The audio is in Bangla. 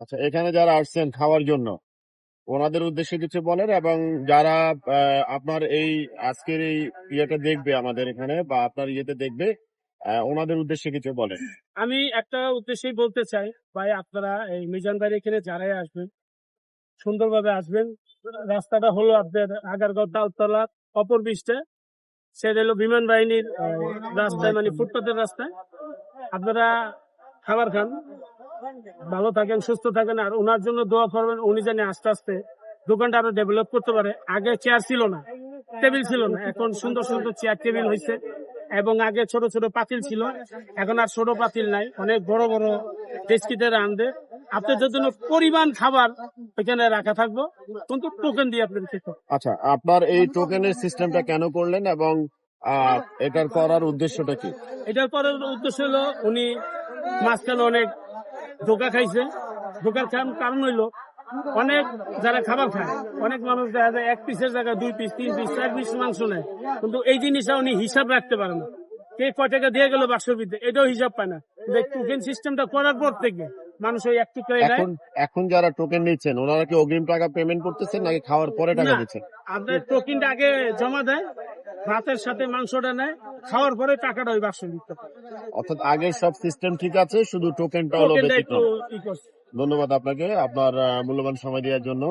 আচ্ছা এখানে যারা আসছেন খাওয়ার জন্য, ওনাদের উদ্দেশ্যে কিছু বলেন এবং যারা আপনার এই আজকের এই ইয়েটা দেখবে আমাদের এখানে বা আপনার ইয়েতে দেখবে ওনাদের উদ্দেশ্যে কিছু বলেন। আমি একটা উদ্দেশ্যেই বলতে চাই, ভাই আপনারা এই মিজান বাড়ি এখানে যারাই আসবেন, সুন্দরভাবে আসবেন। রাস্তাটা হলো আপনার আগারগাঁও তালতলা অপর বিশটা সেটা হলো বিমান বাহিনীর রাস্তায় মানে ফুটপাতের রাস্তায়। আপনারা খাবার খান। ভালো থাকেন সুস্থ থাকেন আর ওনার জন্য দোয়া করবেন উনি জানি আস্তে আস্তে দোকানটা আরও ডেভেলপ করতে পারে। আগে চেয়ার ছিল না টেবিল ছিল না এখন সুন্দর সুন্দর চেয়ার টেবিল হয়েছে এবং আগে ছোট ছোট পাতিল ছিল এখন আর ছোট পাতিল নাই অনেক বড় বড় ডেস্কিতে রান্ধে আপনাদের জন্য পরিমাণ খাবার ওইখানে রাখা থাকব কিন্তু টোকেন দিয়ে আপনাদের খেতে আচ্ছা আপনার এই টোকেনের সিস্টেমটা কেন করলেন এবং এটার করার উদ্দেশ্যটা কি? এটার পরে উদ্দেশ্য হলো উনি মাঝখানে অনেক ধোকা খাইছে। ধোকার কারণ হইল অনেক যারা খাবার খায় অনেক মানুষ দেখা যায় এক পিসের জায়গায় দুই পিস তিন পিস চার পিস মাংস নেয়। কিন্তু এই জিনিসটা উনি হিসাব রাখতে পারে না। কে কয় টাকা দিয়ে গেল বাক্সর ভিতরে এটাও হিসাব পায় না। টোকেন সিস্টেমটা করার পর থেকে মানুষ ওই একটু করে নেয়। এখন এখন যারা টোকেন নিচ্ছেন ওনারা কি অগ্রিম টাকা পেমেন্ট করতেছেন নাকি খাওয়ার পরে টাকা। দিচ্ছেন? আপনার টোকেনটা আগে জমা দেয় ভাতের সাথে মাংসটা নেয় খাওয়ার পরে টাকাটা ওই বাক্সর দিতে অর্থাৎ আগে সব সিস্টেম ঠিক আছে শুধু টোকেনটা হলো ব্যতিক্রম ধন্যবাদ আপনাকে আপনার মূল্যবান সময় দেওয়ার জন্য।